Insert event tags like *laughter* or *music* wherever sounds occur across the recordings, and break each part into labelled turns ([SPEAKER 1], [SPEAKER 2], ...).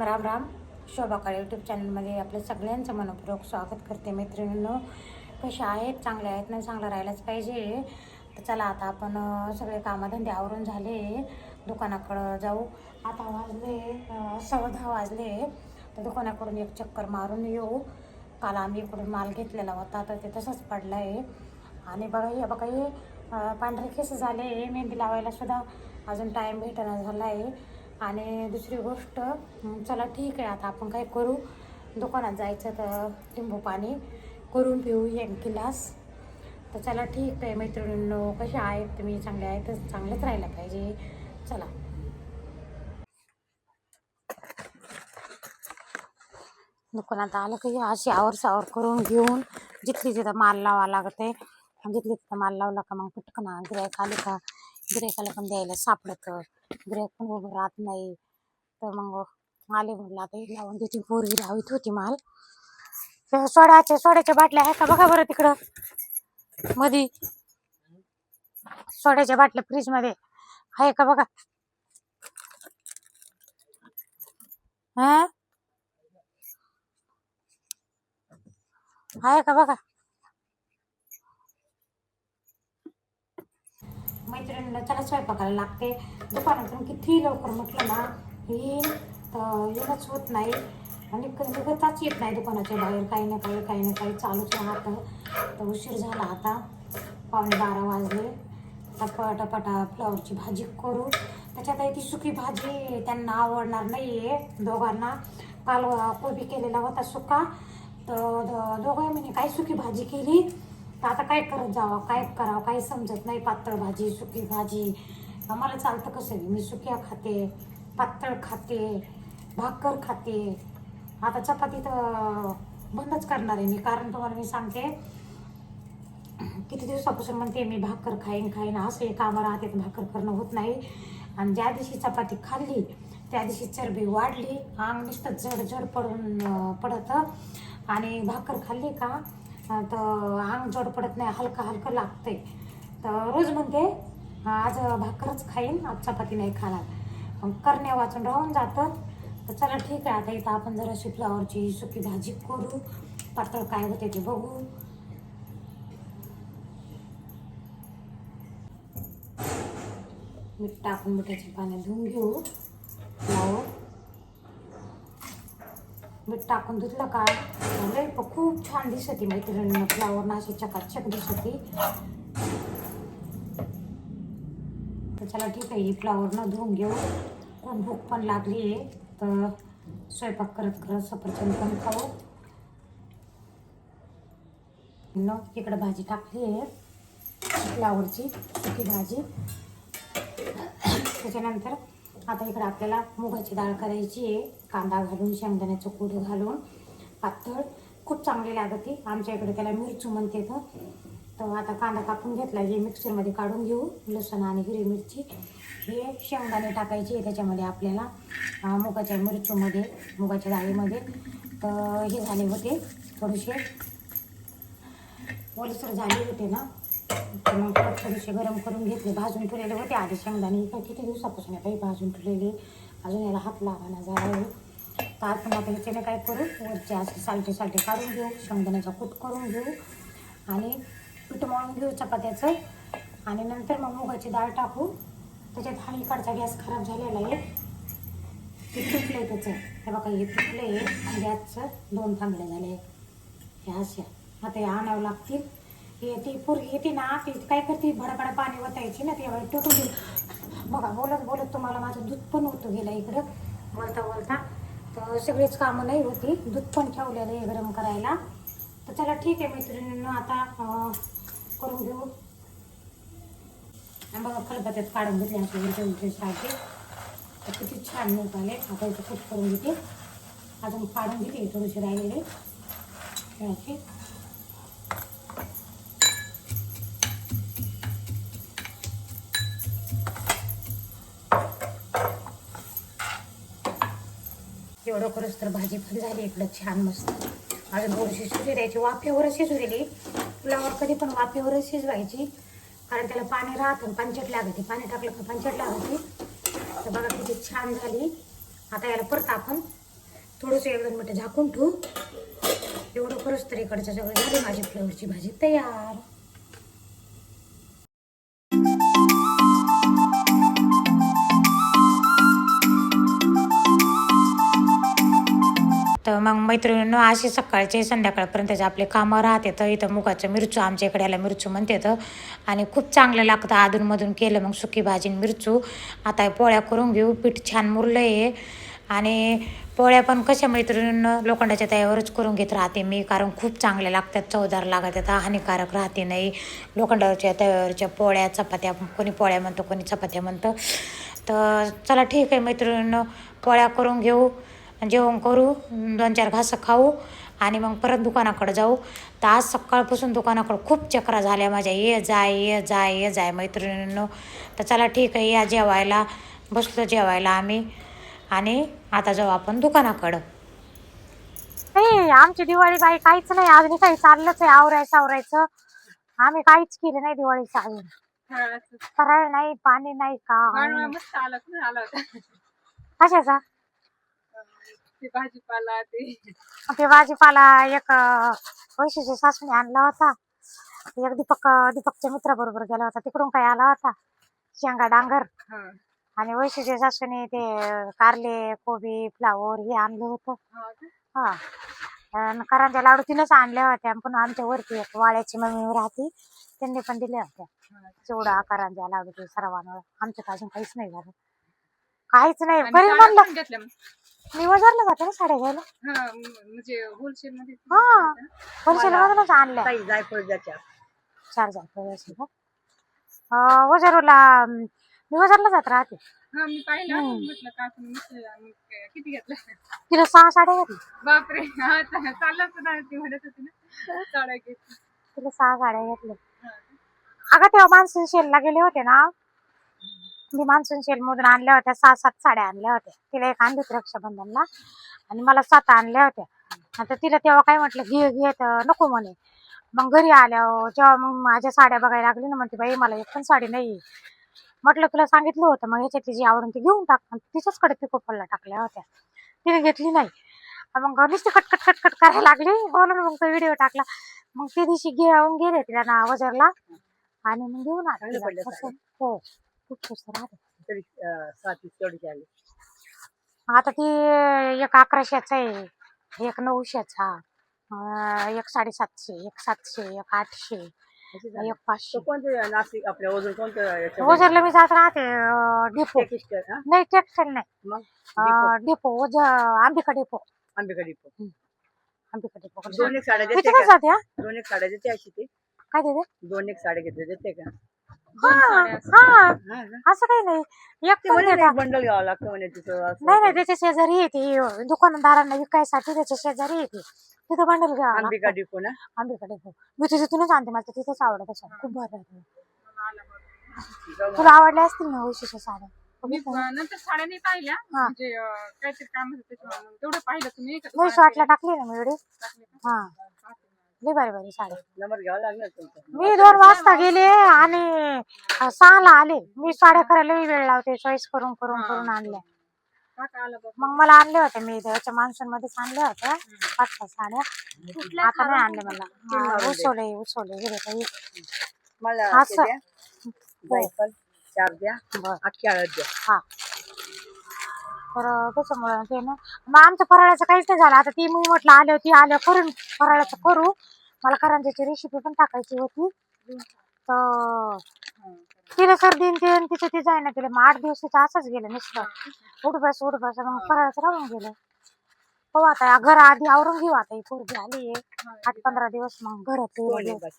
[SPEAKER 1] Ram Ram. Shobha Kale YouTube चॅनलमध्ये आपल्या सगळ्यांचं मनपूर्वक स्वागत करते मैत्रिणींनो. कशा आहेत? चांगल्या आहेत ना? चांगलं राहायलाच पाहिजे. तर चला आता आपण सगळे कामधंदे आवरून झाले. दुकानाकडं जाऊ. आता वाजले अं, सव्वा दहा वाजले. तर दुकानाकडून एक चक्कर मारून येऊ. काल आम्ही इकडून माल घेतलेला होता. तर ते तसंच पडलं आहे आणि बघा हे बघा हे पांढरे केस झाले. मेहंदी लावायला सुद्धा अजून टाईम भेटणं झाला आहे आणि दुसरी गोष्ट चला ठीक आहे आता आपण काय करू? दुकानात जायचं तर लिंबू पाणी करून पिऊ एक गिलास. तर चला ठीक आहे मैत्रिणींनो कसे आहेत? तुम्ही चांगले आहेत? तर चांगलंच राहायला पाहिजे. चला. दुकानात आलं की अशी आवर सावर करून घेऊन जिथली तिथं माल लावा लागते जिथली तिथं माल लावला का मग पटकन गिरायक आले का? गिरायकाला पण द्यायला सापडतं. गिरायक पण उभं राहत नाही. तर मग आले म्हणलं आता ही लावून त्याची पोरगी लावित होती माल. त्या सोड्याच्या सोड्याच्या बाटल्या आहे का? बघा बरं तिकडं. मधी. सोड्याच्या बाटल्या फ्रीजमध्ये आहे का बघा? हा? आहे का बघा? मैत्रिणीला चला स्वयंपाकाला लागते. दुकानातून किती लवकर म्हटलं ना येईल तर येणंच होत नाही. आणि क- निघताच येत नाही दुकानाच्या बाहेर. काही ना काही काही ना काही चालूच राहतं. तर उशीर झाला आता. पावणे बारा वाजले. टपाटपाटा फ्लावरची भाजी करू. त्याच्यात आहे ती सुकी भाजी त्यांना आवडणार नाही आहे दोघांना. काल कोबी केलेला होता सुका. तर द- दोघंही म्हणे काय सुकी भाजी केली. तर आता काय करत जावं? काय करावं? काही समजत नाही. पातळ भाजी सुकी भाजी. आम्हाला चालतं कसं मी सुक्या खाते पातळ खाते भाकर खाते. आता चपाती तर बंदच करणार आहे मी. कारण तुम्हाला मी सांगते किती दिवसापासून म्हणते मी भाकर खाईन खाईन. असं हे कामं राहते तर भाकर करणं होत नाही. आणि ज्या दिवशी चपाती खाल्ली त्या दिवशी चरबी वाढली. अंग नुसतं जड जड पडून पडतं. आणि भाकर खाल्ली का? तर अंग जड पडत नाही हलकं हलकं लागतंय. तर रोज म्हणते आज भाकरच खाईन आज चपाती नाही खाणार. करण्या वाचून राहून जातं. तर चला ठीक आहे आता इथं आपण जराशी फ्लावरची सुकी भाजी करू. पातळ काय होते ते बघू. मीठ टाकून मिठाच्या पाण्यात धुवून घेऊ. फ्लावर मीठ टाकून धुतलं का? लय खूप छान दिसत मैत्रिणींना फ्लावर ना अशी चकाचक दिसत. तर चला ठीक आहे ही फ्लावर न धुवून घेऊ. खूप भूक पण लागली आहे तर स्वयंपाक करत करत सफरचंद पण खाऊ. न इकडं भाजी टाकली आहे फ्लावरची सुकी भाजी. त्याच्यानंतर आता इकडे आपल्याला मुगाची डाळ करायची आहे. कांदा घालून शेंगदाण्याचं कूट घालून पातळ. खूप चांगली लागते. आमच्या इकडे त्याला मिरचू म्हणते तर. तर आता कांदा कापून घेतला. हे मिक्सरमध्ये काढून घेऊ. लसूण आणि हिरवी मिरची. हे शेंगदाणे टाकायचे त्याच्यामध्ये आपल्याला मुगाच्या मिरचूमध्ये मुगाच्या डाळीमध्ये. तर हे झाले होते. थोडेसे. ओलसर झाले होते ना. तर मग थोडेसे गरम करून घेतले भाजून ठेवलेले होते. आधी शेंगदाणे काही किती दिवसापासून आहे बाई भाजून ठेवलेले? अजून याला हात लागाना झाला तर आपण आता ह्याच्याने काय करू? वरचे असे सालटे सालटे काढून घेऊ शेंगदाण्याचा कूट करून घेऊ आणि पीठ मळून घेऊ चपात्याचं. आणि नंतर मग मुगाची डाळ टाकू. त्याच्यात हा इकडचा गॅस खराब झालेला आहे. ते तुटलं आहे त्याचं. हे बघा हे तुटलं आहे गॅसचं दोन थांबले झाले हे अशा. आता हे आणावं लागतील. हे ती पोरगी येते ना ती काय करते भडाभडा पाणी वतायची ना त्यावेळी टोटून दिली बघा बोलत बोलत तुम्हाला माझं दूध पण होतं गेलं इकडं बोलता बोलता. तर सगळीच कामं नाही होती दूध पण ठेवलेलं आहे गरम करायला. तर चला ठीक आहे मैत्रिणींना आता करून घेऊ. आणि बघा खलबत्यात काढून घेतले असे उलटे उलटे तर किती छान निघाले. आता इथे कूट करून घेते? अजून काढून घेते थोडेसे राहिलेले. एवढं खरंच तर भाजी पण झाली इकडं छान मस्त. अजून थोडीशी शिजू द्यायची वाफेवरच शिजवलेली. फुलावर कधी पण वाफेवरच शिजवायची. कारण त्याला पाणी राहतं पंचट लागते. पाणी टाकलं का पंचट लागते. तर बघा किती छान झाली. आता याला परत आपण थोडंसं एक दोन मिनटं झाकून ठेवू. एवढं खरंच तर इकडचं सगळं झाली. माझी फ्लेवरची भाजी तयार. तर मग मैत्रिणीनं अशी सकाळचे संध्याकाळपर्यंतचे आपले कामं राहते तर इथं मुगाचं मिरचू आमच्या इकडे याला मिरचू म्हणते तर आणि खूप चांगलं लागतं अधूनमधून केलं मग सुकी भाजी मिरचू. आता पोळ्या करून घेऊ पीठ छान मुरलं आहे आणि पोळ्या पण कशा मैत्रिणीनं लोखंडाच्या तयावरच करून घेत राहते मी कारण खूप चांगल्या लागतात चवदार लागत हानिकारक राहते नाही. लोखंडाच्या तव्यावरच्या पोळ्या चपात्या कोणी पोळ्या म्हणतो कोणी चपात्या म्हणतं. तर चला ठीक आहे मैत्रिणीनं पोळ्या करून घेऊ. जेवण करू दोन चार घासं खाऊ आणि मग परत दुकानाकडे जाऊ. तर आज सकाळपासून दुकानाकडे खूप चक्रा झाल्या माझ्या. ये जाय ये जाय ये जाय मैत्रिणींनो. तर चला ठीक आहे या जेवायला. बसलो जेवायला आम्ही. आणि आता जाऊ आपण दुकानाकडं. नाही आमची दिवाळी बाई काहीच नाही. अजून काही चाललंच आहे आवरायचं आवरायचं आम्ही काहीच केलं नाही दिवाळीचं अजून
[SPEAKER 2] हा,
[SPEAKER 1] नाही पाणी नाही का कशाचा?
[SPEAKER 2] ते भाजीपाला ते.
[SPEAKER 1] ते भाजीपाला एक वैशिष्ट्य सासूने आणला होता. एक दीपक दीपकच्या मित्राबरोबर गेला होता. तिकडून काय आला होता? शेंगा डांगर.
[SPEAKER 2] हा.
[SPEAKER 1] आणि वैशिष्ट्य सासूने ते कारले कोबी फ्लावर हे आणलं होतं.
[SPEAKER 2] हा का?
[SPEAKER 1] हा. आणि करंजा लाडू तिनंच आणल्या होत्या. पण आमच्या वरती एक वाड्याची मम्मी राहती. त्यांनी पण दिल्या होत्या.
[SPEAKER 2] हा.
[SPEAKER 1] चिवडा करंजा लाडू ते सर्वांना आमच्या अजून काहीच नाही झालं. काहीच नाही.
[SPEAKER 2] आणि
[SPEAKER 1] म्हणलं
[SPEAKER 2] मग.
[SPEAKER 1] मी वजारला जाते ना साड्या घ्यायला
[SPEAKER 2] हा म्हणजे होलसेल मध्ये
[SPEAKER 1] हा. होलसेल मधूनच आणल्या.
[SPEAKER 3] काही जायफळ
[SPEAKER 1] चार का? अं, वजारूला अं, मी वजारला जात राहते.
[SPEAKER 2] हा मी पाहिलं
[SPEAKER 1] हम्म.
[SPEAKER 2] म्हटलं का आपण मस्त मग काय, किती घेतलं?
[SPEAKER 1] तिला सहा साड्या घेतली
[SPEAKER 2] बापरे हा चा- चाललं होतं ना ती म्हणत होती ना साड्या घेतली
[SPEAKER 1] तिला सहा साड्या घेतल्या.
[SPEAKER 2] हा.
[SPEAKER 1] अगं तेव्हा मान्सून शेलला गेले होते ना मी मान्सून शेल मधून आणल्या होत्या सहा सात साड्या आणल्या होत्या. तिला एक आणली होती रक्षाबंधनला आणि मला सात आणल्या होत्या. आता तिला तेव्हा काय म्हटलं घे घे तर नको म्हणे. मग घरी आल्यावर जेव्हा मग माझ्या साड्या बघायला लागली ना म्हणते बाई मला एक पण साडी नाही म्हटलं तुला सांगितलं होतं मग ह्याच्यातली जी आवडून ती घेऊन टाक. तिच्याचकडे पिको फॉलला टाकल्या होत्या. तिने घेतली नाही. मग नुसती कटकट कटकट करायला लागली. म्हणून मग तो व्हिडिओ टाकला. मग ते दिवशी घेऊन गेले तिला ना वजरला. आणि मग घेऊन आले? हो. खूप स्वस्त राहते
[SPEAKER 3] तरी अं, सात तेवढी आली
[SPEAKER 1] आता ती एक अकराशेचा आहे. एक नऊशेचा. अं, एक साडेसातशे एक सातशे एक आठशे
[SPEAKER 3] झाली.
[SPEAKER 1] एक पाचशे.
[SPEAKER 3] कोणतं नाशिक आपल्या अजून कोणतं याच्यामध्ये?
[SPEAKER 1] वजरला मी जात राहते डेपो.
[SPEAKER 3] हा?
[SPEAKER 1] नाही टेक्स्टाईल नाही.
[SPEAKER 3] मग?
[SPEAKER 1] डेपो वज अंबिका डेपो
[SPEAKER 3] आंबेकडे डिपो.
[SPEAKER 1] अंबिका डेपो
[SPEAKER 3] दोन एक साड्या देते
[SPEAKER 1] किती
[SPEAKER 3] का?
[SPEAKER 1] जाते हा?
[SPEAKER 3] दोन एक साड्या देते अशी ती.
[SPEAKER 1] काय देते?
[SPEAKER 3] दोन एक साड्या घेतले देते का?
[SPEAKER 1] हा
[SPEAKER 2] साड्या असतात.
[SPEAKER 1] हा? असं काही नाही एक
[SPEAKER 3] ते
[SPEAKER 1] पण
[SPEAKER 3] म्हणे
[SPEAKER 1] देता.
[SPEAKER 3] बंडल घ्यावं लागतं म्हणे तिथं असं.
[SPEAKER 1] नाही नाही त्याच्या शेजारी येते दुकानदारांना विकायसाठी त्याच्या शेजारी येते तिथं बंडल घ्यावं
[SPEAKER 3] अंबिका
[SPEAKER 1] लागतं.
[SPEAKER 3] डिपो ना
[SPEAKER 1] आंबेकडे हो मी तुझं तिथूनच आणते मला तर तिथंच आवडत असं खूप
[SPEAKER 2] बघ.
[SPEAKER 3] जाऊ *laughs*
[SPEAKER 1] तुला आवडल्या असतील ना वैशिष्ट्य साड्या
[SPEAKER 2] मी नंतर साड्या नाही पाहिल्या
[SPEAKER 1] हा.
[SPEAKER 2] म्हणजे अं, काहीतरी काम होतं त्याच्यामुळे मग तेवढं पाहिलं तुम्ही
[SPEAKER 1] शॉर्टला टाकली ना मी
[SPEAKER 2] का?
[SPEAKER 1] हा लई भारी भारी साड्या.
[SPEAKER 3] नंबर घ्यावा लागणार तुमचा.
[SPEAKER 1] मी दोन वाजता गेले आणि सहाला आले. मी साड्या करायला लई वेळ लावते चॉईस करून करून
[SPEAKER 2] हा.
[SPEAKER 1] करून आणल्या. मग मला आणले होते मी त्याच्या मान्सून मध्येच आणल्या होत्या पाच सहा साड्या आता नाही आणले मला. हा, उसवले उसवले हे बघा, हे.
[SPEAKER 3] मला
[SPEAKER 1] असं.
[SPEAKER 3] ते द्या. जायफळ चार द्या.
[SPEAKER 1] बरं.
[SPEAKER 3] अख्खी हळद द्या.
[SPEAKER 1] हा. तर त्याच्यामुळं ते ना मग आमचं फराळाचं काहीच नाही झालं. आता ती मी म्हटलं आले होती आल्या करून फराळाचं करू. मला करंजाची रेसिपी पण टाकायची होती. तर तिला सर्दी ते तिचं ते जाय ना तिला मग आठ दिवस तिचं असंच गेलं नुसतं. उठ बस उठ बस मग फराळाचं राहून गेलं. हो आता घर आधी आवरून घेऊ आता ही पोरगी आली आठ पंधरा दिवस मग घरात
[SPEAKER 3] बस?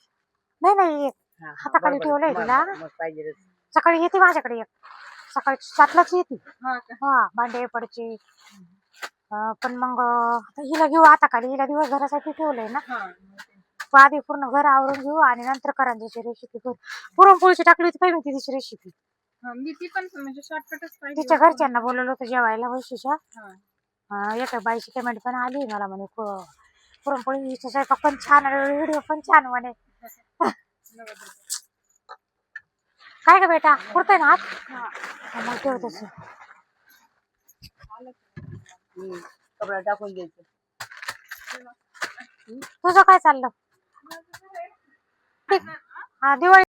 [SPEAKER 1] नाही नाही
[SPEAKER 3] हा, हा,
[SPEAKER 1] हाताखाली. ठेवलंय तिला. सकाळी येते माझ्याकडे एक. सकाळी सातलाच येते.
[SPEAKER 2] हा?
[SPEAKER 1] हा भांडे पडचे. पण मग हिला घेऊ आता खाली हिला दिवसभरासाठी ठेवलंय ना.
[SPEAKER 2] हा.
[SPEAKER 1] आधी पूर्ण घर आवरून घेऊ आणि नंतर करंजाची रेसिपी करू पुरणपोळीची टाकली होती पाहिजे तिची रेसिपी
[SPEAKER 2] हा, मी ती पण म्हणजे शॉर्टकटच पाहिजे
[SPEAKER 1] तिच्या घरच्यांना बोलवलं होतं जेवायला वैशिच्या
[SPEAKER 2] हा.
[SPEAKER 1] एका बाईची कमेंट पण आली मला म्हणे पु- पुरणपोळीचा स्वयंपाक पण छान व्हिडिओ पण छान म्हणे. काय ग बेटा पुरतोय ना हात हा, मग ठेव तसं.
[SPEAKER 3] कपडा टाकून द्यायचं
[SPEAKER 1] तुझं काय चाललं. हा दिवाळी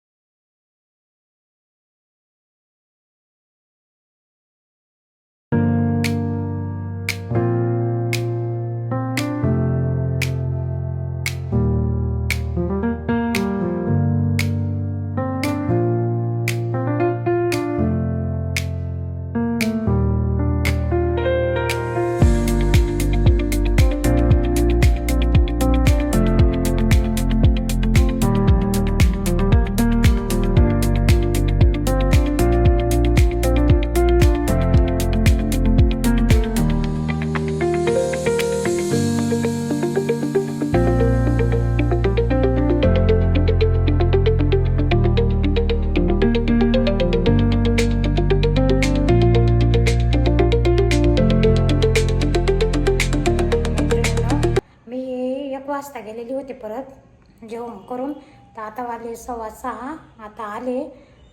[SPEAKER 1] वाजता गेलेली होते परत जेवण करून. तर आता वाजले सव्वा सहा आता आले.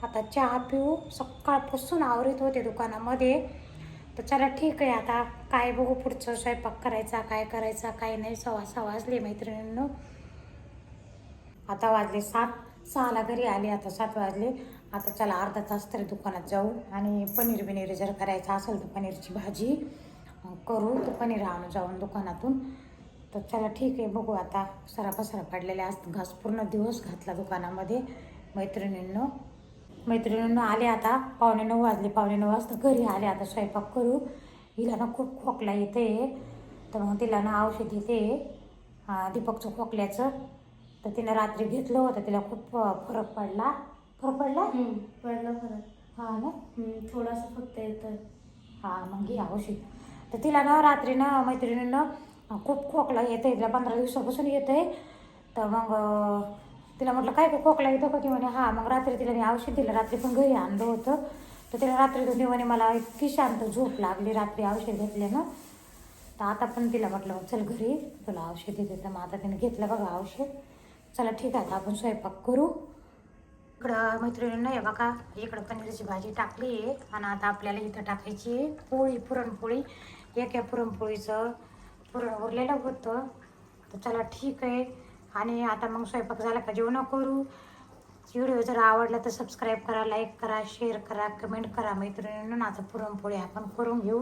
[SPEAKER 1] आता चहा पिऊ सकाळपासून आवरीत होते दुकानामध्ये. तर चला ठीक आहे आता काय बघू पुढचं स्वयंपाक करायचा काय करायचा काय नाही. सव्वा सहा वाजले मैत्रिणींनो. आता वाजले सात सहाला घरी आले आता सात वाजले. आता चला अर्धा तास तरी दुकानात जाऊ आणि पनीर बिनीर जर करायचं असेल तर पनीरची भाजी करू. तर पनीर आणू जाऊन दुकानातून. तर चला ठीक आहे बघू आता सरा पसरा पडलेले असतात घास. पूर्ण दिवस घातला दुकानामध्ये. मैत्रिणींनो मैत्रिणींनो आले आता. पावणे नऊ वाजले पावणे नऊ वाजता घरी आले आता स्वयंपाक करू. हिला ना खूप खोकला येते तर मग तिला ना औषध येते. दीपकचं खोकल्याचं. तर तिनं रात्री घेतलं होतं तिला खूप फरक पडला. फरक पडला?
[SPEAKER 4] पडलं फरक.
[SPEAKER 1] हा ना?
[SPEAKER 4] थोडंसं फक्त येतं
[SPEAKER 1] हा मग घे औषध. तर तिला ना रात्री ना मैत्रिणीनं खूप खोकला येत आहे तिला पंधरा दिवसापासून येत आहे तर मग तिला म्हटलं काय काय खोकला येतो का? की म्हणे हा मग रात्री तिला मी औषध दिलं. रात्री पण घरी आणलं होतं. तर तिला रात्री दोन्ही म्हणे मला इतकी शांत झोप लागली रात्री औषध घेतल्यानं. तर आता पण तिला म्हटलं चल घरी तुला औषध देते. तर मग आता तिने घेतलं बघा औषध. चला ठीक आहे आता आपण स्वयंपाक करू. इकडं मैत्रिणींना हे बघा इकडं पनीरची भाजी टाकली आहे. आणि आता आपल्याला इथं टाकायची आहे पोळी पुरणपोळी. एक या पुरणपोळीचं पुरण उरलेलं होतं. तर चला ठीक आहे. आणि आता मग स्वयंपाक झाला का जेवण करू? व्हिडिओ जर आवडला तर सबस्क्राईब करा लाईक करा शेअर करा कमेंट करा. मैत्रिणींना आता पुरणपोळी आपण करून घेऊ.